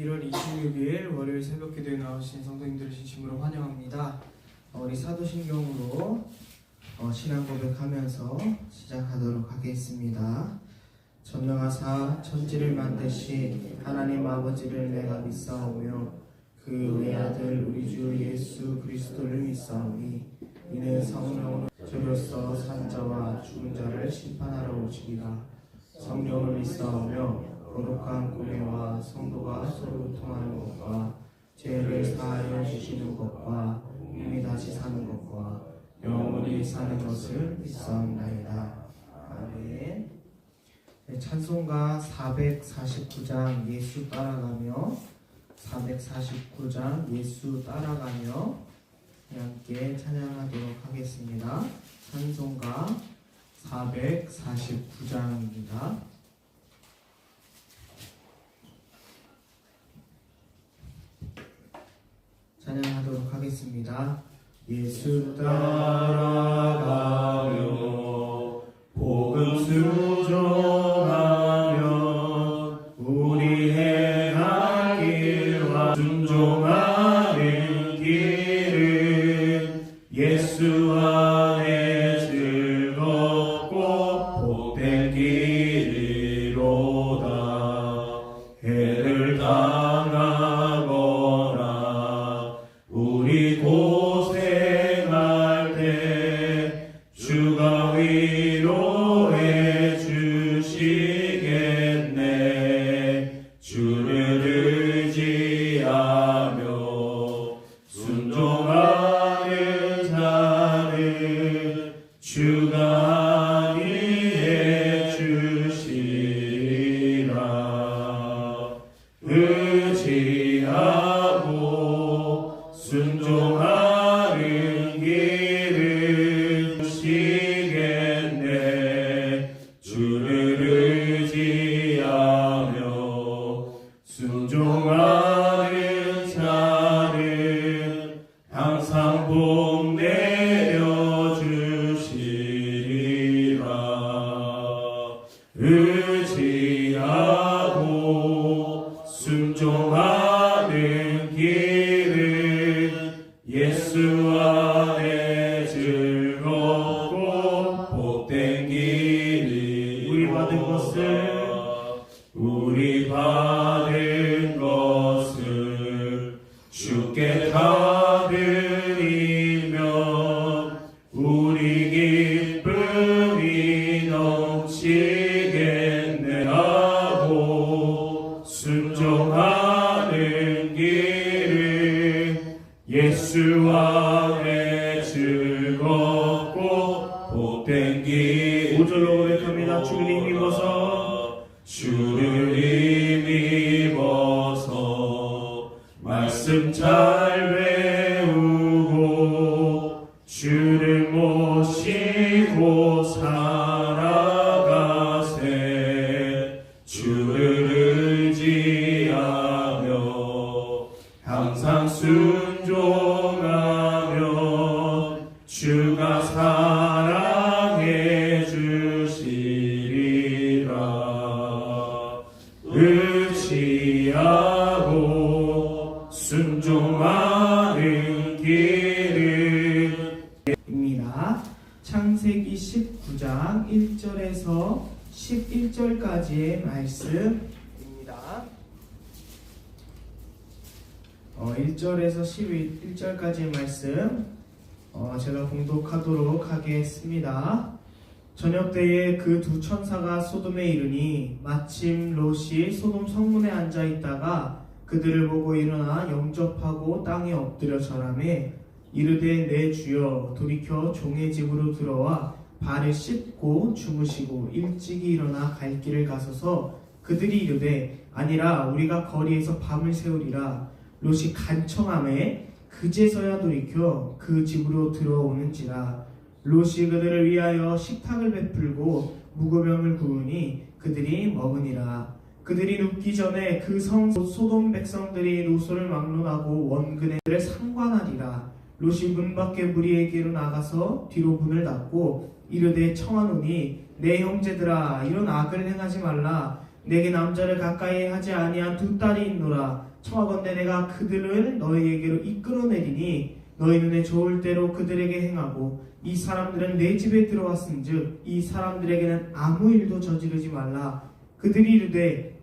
1월 26일 월요일 새벽 기도에 나오신 성도님들을 진심으로 환영합니다. 어, 우리 사도신경으로 어, 신앙 고백하면서 시작하도록 하겠습니다. 전능하사 천지를 만드신 하나님 아버지를 내가 믿사오며 그 외 아들 우리 주 예수 그리스도를 믿사오니 이는 성령으로 저로서 산자와 죽은 자를 심판하러 오시리라 성령을 믿사오며 거룩한 공예와 성도가 서로 통하는 것과 죄를 사하여 주시는 것과 몸이 다시 사는 것과 영원히 사는 것을 믿사옵나이다. 아멘. 네, 찬송가 449장 예수 따라가며 449장 예수 따라가며 함께 찬양하도록 하겠습니다. 찬송가 449장입니다. 찬양하도록 하겠습니다. 예수 따라가 의 의지하고 순종하 복된 길 5절로 고백합니다 주님 힘입어서 주를 순종하는 길은 입니다. 창세기 19장 1절에서 11절까지의 말씀입니다. 어, 1절에서 11절까지의 말씀 어, 제가 봉독하도록 하겠습니다. 저녁 때에 그 두 천사가 소돔에 이르니 마침 롯이 소돔 성문에 앉아 있다가 그들을 보고 일어나 영접하고 땅에 엎드려 절하매 이르되 내 주여 돌이켜 종의 집으로 들어와 발을 씻고 주무시고 일찍이 일어나 갈 길을 가소서. 그들이 이르되 아니라 우리가 거리에서 밤을 새우리라. 롯이 간청함에 그제서야 돌이켜 그 집으로 들어오는지라. 롯이 그들을 위하여 식탁을 베풀고 무고병을 구우니 그들이 먹으니라 그들이 눕기 전에 그 성 소돔 백성들이 롯을 막론하고 원근에를 상관하리라. 롯이 문 밖에 무리에게로 나가서 뒤로 문을 닫고 이르되 청하노니 내 형제들아 이런 악을 행하지 말라. 내게 남자를 가까이 하지 아니한 두 딸이 있노라. 청하건대 내가 그들을 너희에게로 이끌어내리니 너희 눈에 좋을 대로 그들에게 행하고 이 사람들은 내 집에 들어왔은즉 이 사람들에게는 아무 일도 저지르지 말라. 그들이 이르되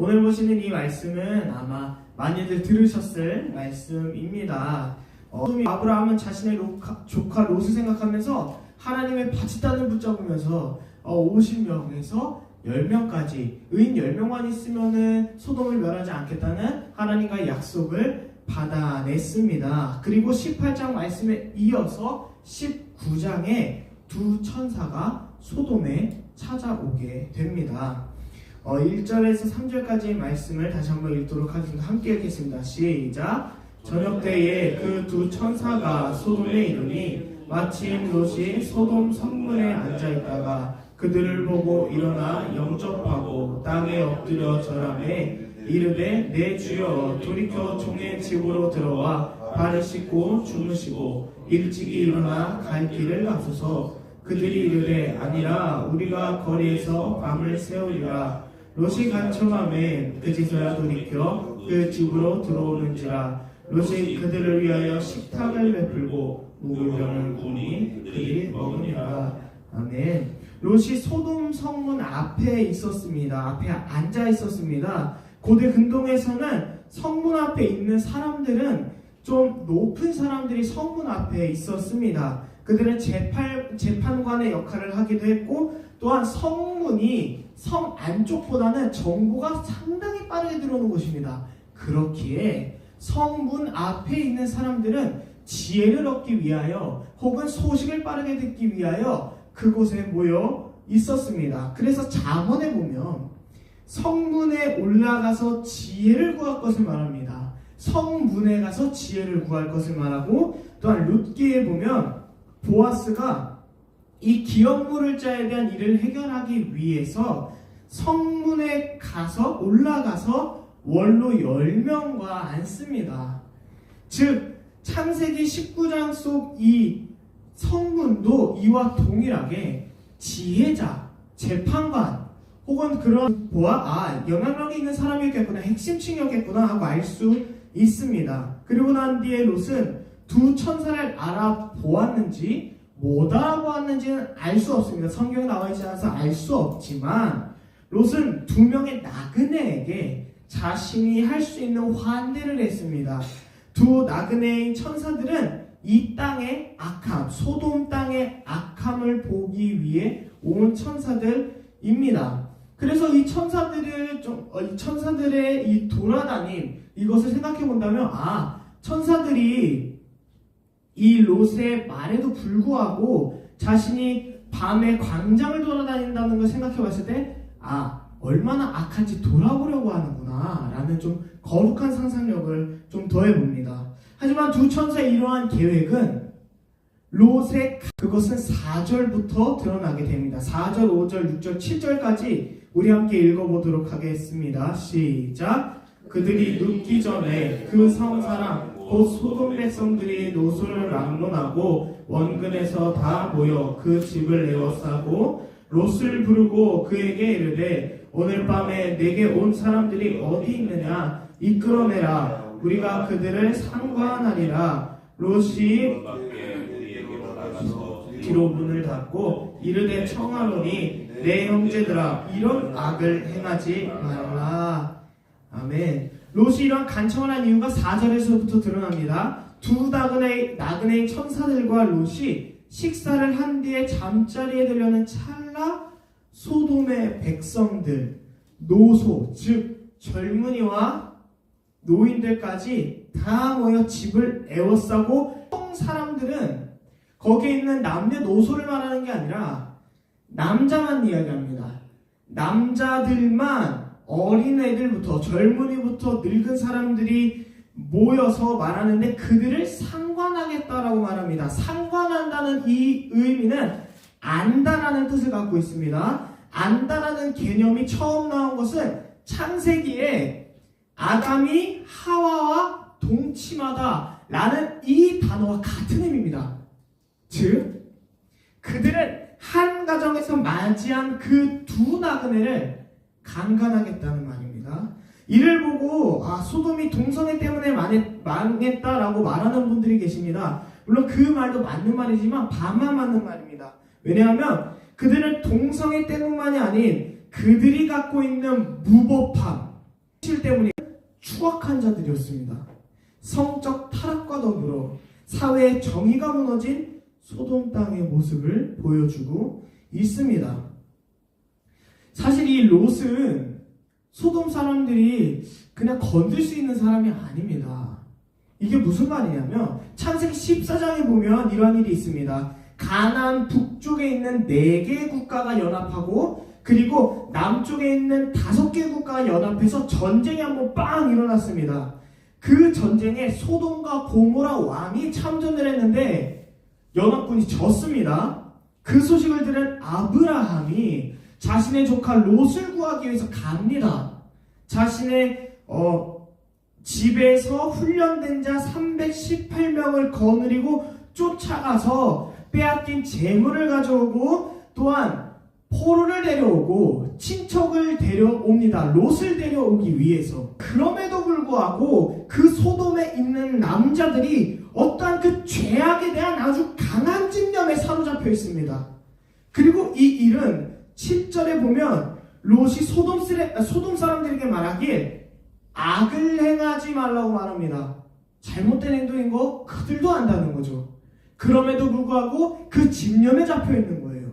오늘 보시는 이 말씀은 아마 많이들 들으셨을 말씀입니다 어, 아브라함은 자신의 로카- 조카 롯을 생각하면서 하나님의 바짓단을 붙잡으면서 어, 50명에서 10명까지 의인 10명만 있으면은 소돔을 멸하지 않겠다는 하나님과의 약속을 받아냈습니다. 그리고 18장 말씀에 이어서 19장에 두 천사가 소돔에 찾아오게 됩니다. 어, 1절에서 3절까지의 말씀을 다시 한번 읽도록 하겠습니다. 함께 읽겠습니다. 시작. 저녁 때에 그 두 천사가 소돔에 이르니 마침 롯이 소돔 성문에 앉아 있다가 그들을 보고 일어나 영접하고 땅에 엎드려 절하매 이르되 내 주여 돌이켜 종의 집으로 들어와 발을 씻고 주무시고 일찍이 일어나 갈 길을 가소서 그들이 이르되 아니라 우리가 거리에서 밤을 새우리라 롯이 간청함에 그제서야 돌이켜 그 집으로 들어오는지라 롯이 그들을 위하여 식탁을 베풀고 무교병을 구니 그들이 먹으니라. 아멘. 롯이 소돔 성문 앞에 있었습니다. 앞에 앉아 있었습니다. 고대 근동에서는 성문 앞에 있는 사람들은 좀 높은 사람들이 성문 앞에 있었습니다. 그들은 재판, 재판관의 역할을 하기도 했고 또한 성문이 성 안쪽보다는 정보가 상당히 빠르게 들어오는 곳입니다. 그렇기에 성문 앞에 있는 사람들은 지혜를 얻기 위하여 혹은 소식을 빠르게 듣기 위하여 그곳에 모여 있었습니다. 그래서 잠언에 보면 성문에 올라가서 지혜를 구할 것을 말합니다. 성문에 가서 지혜를 구할 것을 말하고 또한 룻기에 보면 보아스가 이 기업물을 자에 대한 일을 해결하기 위해서 성문에 가서 올라가서 원로 10명과 앉습니다. 즉 창세기 19장 속 이 성문도 이와 동일하게 지혜자, 재판관 혹은 그런 보아 아 영향력이 있는 사람이었겠구나 핵심층이었겠구나 하고 알 수 있습니다. 그리고 난 뒤에 롯은 두 천사를 알아보았는지 못 알아보았는지는 알 수 없습니다. 성경에 나와 있지 않아서 알 수 없지만 롯은 두 명의 나그네에게 자신이 할 수 있는 환대를 했습니다. 두 나그네인 천사들은 이 땅의 악함, 소돔 땅의 악함을 보기 위해 온 천사들입니다. 그래서 이 천사들을 좀, 어, 이 천사들의 이 돌아다님 이것을 생각해 본다면 아 천사들이 이 롯의 말에도 불구하고 자신이 밤에 광장을 돌아다닌다는 걸 생각해 봤을 때, 아, 얼마나 악한지 돌아보려고 하는구나, 라는 좀 거룩한 상상력을 좀 더해 봅니다. 하지만 두 천사의 이러한 계획은 롯의 그것은 4절부터 드러나게 됩니다. 4절, 5절, 6절, 7절까지 우리 함께 읽어보도록 하겠습니다. 시작. 그들이 눕기 전에 그 성 사람 곧 소돔 백성들이 노소를 막론하고 원근에서 다 모여 그 집을 에워싸고 롯을 부르고 그에게 이르되 오늘 밤에 내게 온 사람들이 어디 있느냐? 이끌어내라. 우리가 그들을 상관하리라. 롯이 뒤로 문을 닫고 이르되 청하노니 내 형제들아 이런 악을 행하지 말라. 아멘 롯이 이런 간청을 한 이유가 4절에서부터 드러납니다 두 나그네, 나그네인 천사들과 롯이 식사를 한 뒤에 잠자리에 들려는 찰나 소돔의 백성들 노소 즉 젊은이와 노인들까지 다 모여 집을 에워싸고 총 사람들은 거기에 있는 남녀 노소를 말하는 게 아니라 남자만 이야기합니다. 남자들만 어린애들부터 젊은이부터 늙은 사람들이 모여서 말하는데 그들을 상관하겠다라고 말합니다. 상관한다는 이 의미는 안다라는 뜻을 갖고 있습니다. 안다라는 개념이 처음 나온 것은 창세기에 아담이 하와와 동침하다 라는 이 단어와 같은 의미입니다. 즉, 그들은 한 가정에서 맞이한 그 두 나그네를 강간하겠다는 말입니다. 이를 보고 아 소돔이 동성애 때문에 망했, 망했 다라고 말하는 분들이 계십니다. 물론 그 말도 맞는 말이지만 반만 맞는 말입니다. 왜냐하면 그들은 동성애 때문만이 아닌 그들이 갖고 있는 무법함, 실 때문에 추악한 자들이었습니다. 성적 타락과 더불어 사회의 정의가 무너진 소돔 땅의 모습을 보여주고 있습니다. 사실 이 롯은 소돔 사람들이 그냥 건들 수 있는 사람이 아닙니다. 이게 무슨 말이냐면 창세기 14장에 보면 이러한 일이 있습니다. 가나안 북쪽에 있는 네 개의 국가가 연합하고 그리고 남쪽에 있는 다섯 개의 국가가 연합해서 전쟁이 한번 빵 일어났습니다. 그 전쟁에 소돔과 고모라 왕이 참전을 했는데 연합군이 졌습니다. 그 소식을 들은 아브라함이 자신의 조카 롯을 구하기 위해서 갑니다. 자신의 어, 집에서 훈련된 자 318명을 거느리고 쫓아가서 빼앗긴 재물을 가져오고 또한 포로를 데려오고 친척을 데려옵니다. 롯을 데려오기 위해서. 그럼에도 불구하고 그 소돔에 있는 남자들이 어떠한 그 죄악에 대한 아주 강한 집념에 사로잡혀 있습니다. 그리고 이 일은 7절에 보면 롯이 소돔, 쓰레, 아, 소돔 사람들에게 말하길 악을 행하지 말라고 말합니다. 잘못된 행동인 거 그들도 안다는 거죠. 그럼에도 불구하고 그 집념에 잡혀 있는 거예요.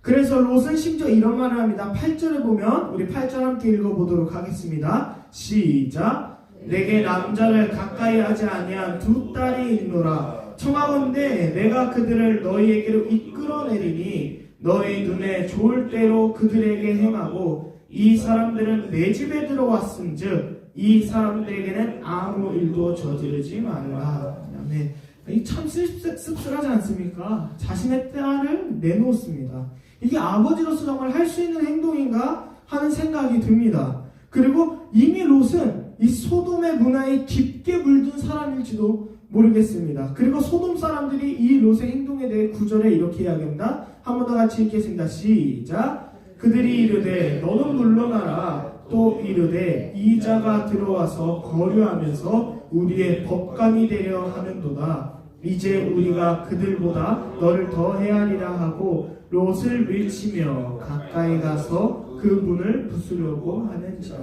그래서 롯은 심지어 이런 말을 합니다. 8절에 보면 우리 8절 함께 읽어보도록 하겠습니다. 시작. 내게 남자를 가까이 하지 아니한 두 딸이 있노라. 청하건대 내가 그들을 너희에게로 이끌어내리니 너희 눈에 좋을 대로 그들에게 행하고 이 사람들은 내 집에 들어왔음즉 이 사람들에게는 아무 일도 저지르지 말라. 아멘. 이참 씁쓸 하지 않습니까? 자신의 딸을 내놓습니다. 이게 아버지로서 정말 할 수 있는 행동인가 하는 생각이 듭니다. 그리고 이미 롯은 이 소돔의 문화에 깊게 물든 사람일지도 모르겠습니다. 그리고 소돔 사람들이 이 롯의 행동에 대해 구절에 이렇게 이야기합니다. 한 번 더 같이 읽겠습니다. 시작. 그들이 이르되 너는 물러나라. 또 이르되 이 자가 들어와서 거류하면서 우리의 법관이 되려 하는도다. 이제 우리가 그들보다 너를 더 헤아리라 하고 롯을 밀치며 가까이 가서 그 문을 부수려고 하는지라.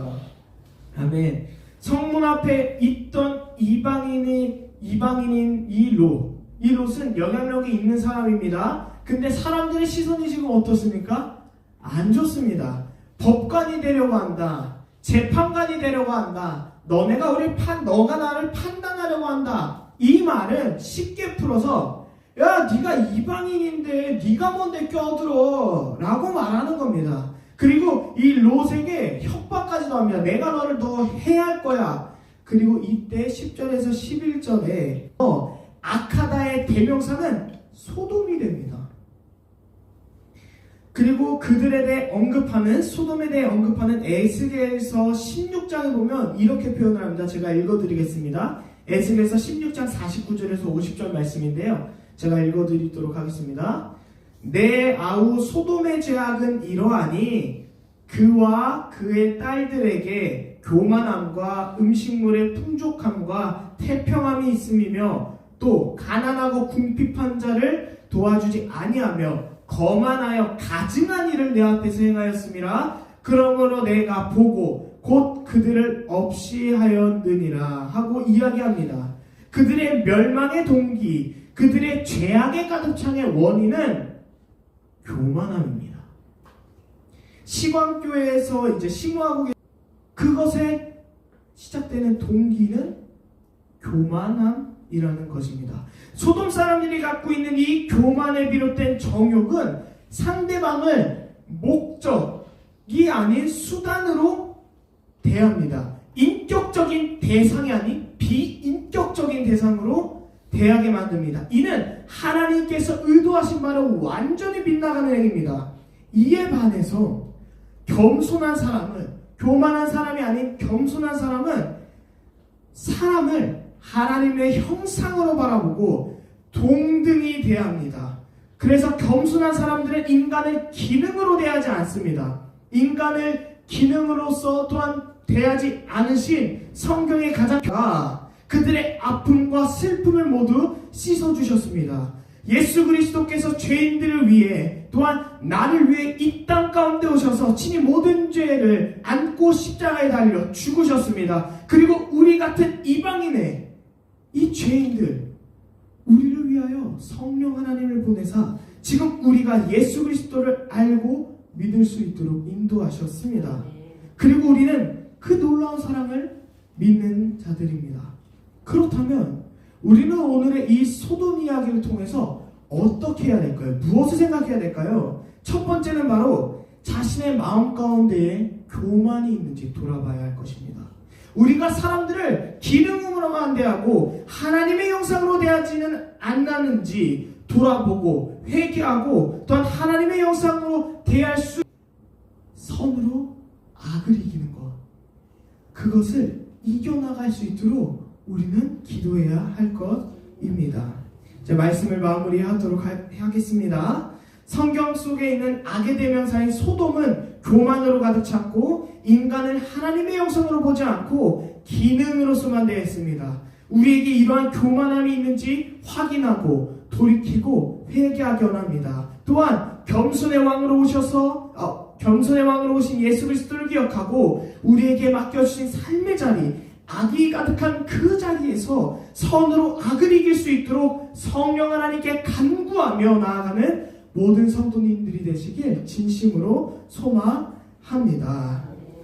아멘. 성문 앞에 있던 이방인이 이방인인 이 롯. 이 롯은 영향력이 있는 사람입니다. 근데 사람들의 시선이 지금 어떻습니까? 안 좋습니다. 법관이 되려고 한다. 재판관이 되려고 한다. 너네가 우리 판, 너가 나를 판단하려고 한다. 이 말은 쉽게 풀어서 야, 네가 이방인인데 네가 뭔데 껴들어? 라고 말하는 겁니다. 그리고 이 롯에게 협박까지도 합니다. 내가 너를 더 해할 거야. 그리고 이때 10절에서 11절에 어, 아카다의 대명사는 소돔이 됩니다. 그리고 그들에 대해 언급하는 소돔에 대해 언급하는 에스겔서 16장에 보면 이렇게 표현을 합니다. 제가 읽어드리겠습니다. 에스겔서 16장 49절에서 50절 말씀인데요. 제가 읽어드리도록 하겠습니다. 내 아우 소돔의 죄악은 이러하니 그와 그의 딸들에게 교만함과 음식물의 풍족함과 태평함이 있음이며 또 가난하고 궁핍한 자를 도와주지 아니하며 거만하여 가증한 일을 내 앞에서 행하였음이라 그러므로 내가 보고 곧 그들을 없이 하였느니라 하고 이야기합니다. 그들의 멸망의 동기, 그들의 죄악의 가득 창의 원인은 교만함입니다. 시광교회에서 이제 심호하고 계신 그것에 시작되는 동기는 교만함 이라는 것입니다. 소돔 사람들이 갖고 있는 이 교만에 비롯된 정욕은 상대방을 목적이 아닌 수단으로 대합니다. 인격적인 대상이 아닌 비인격적인 대상으로 대하게 만듭니다. 이는 하나님께서 의도하신 바를 완전히 빗나가는 행위입니다. 이에 반해서 겸손한 사람은 교만한 사람이 아닌 겸손한 사람은 사람을 하나님의 형상으로 바라보고 동등히 대합니다. 그래서 겸손한 사람들은 인간을 기능으로 대하지 않습니다. 인간을 기능으로서 또한 대하지 않으신 성경의 가장 그들의 아픔과 슬픔을 모두 씻어 주셨습니다. 예수 그리스도께서 죄인들을 위해 또한 나를 위해 이 땅 가운데 오셔서 친히 모든 죄를 안고 십자가에 달려 죽으셨습니다. 그리고 우리 같은 이방인의 이 죄인들 우리를 위하여 성령 하나님을 보내사 지금 우리가 예수 그리스도를 알고 믿을 수 있도록 인도하셨습니다. 그리고 우리는 그 놀라운 사랑을 믿는 자들입니다. 그렇다면 우리는 오늘의 이 소돔 이야기를 통해서 어떻게 해야 될까요? 무엇을 생각해야 될까요? 첫 번째는 바로 자신의 마음 가운데에 교만이 있는지 돌아봐야 할 것입니다. 우리가 사람들을 기능으로만 대하고 하나님의 형상으로 대하지는 않았는지 돌아보고 회개하고 또한 하나님의 형상으로 대할 수 선으로 악을 이기는 것 그것을 이겨나갈 수 있도록 우리는 기도해야 할 것입니다. 제 말씀을 마무리하도록 하, 하겠습니다. 성경 속에 있는 악의 대명사인 소돔은 교만으로 가득 찼고 인간을 하나님의 형상으로 보지 않고 기능으로서만 대했습니다. 우리에게 이러한 교만함이 있는지 확인하고 돌이키고 회개하기 원합니다. 또한 겸손의 왕으로 오셔서 어, 겸손의 왕으로 오신 예수 그리스도를 기억하고 우리에게 맡겨주신 삶의 자리 악이 가득한 그 자리에서 선으로 악을 이길 수 있도록 성령 하나님께 간구하며 나아가는 모든 성도님들이 되시길 진심으로 소망합니다.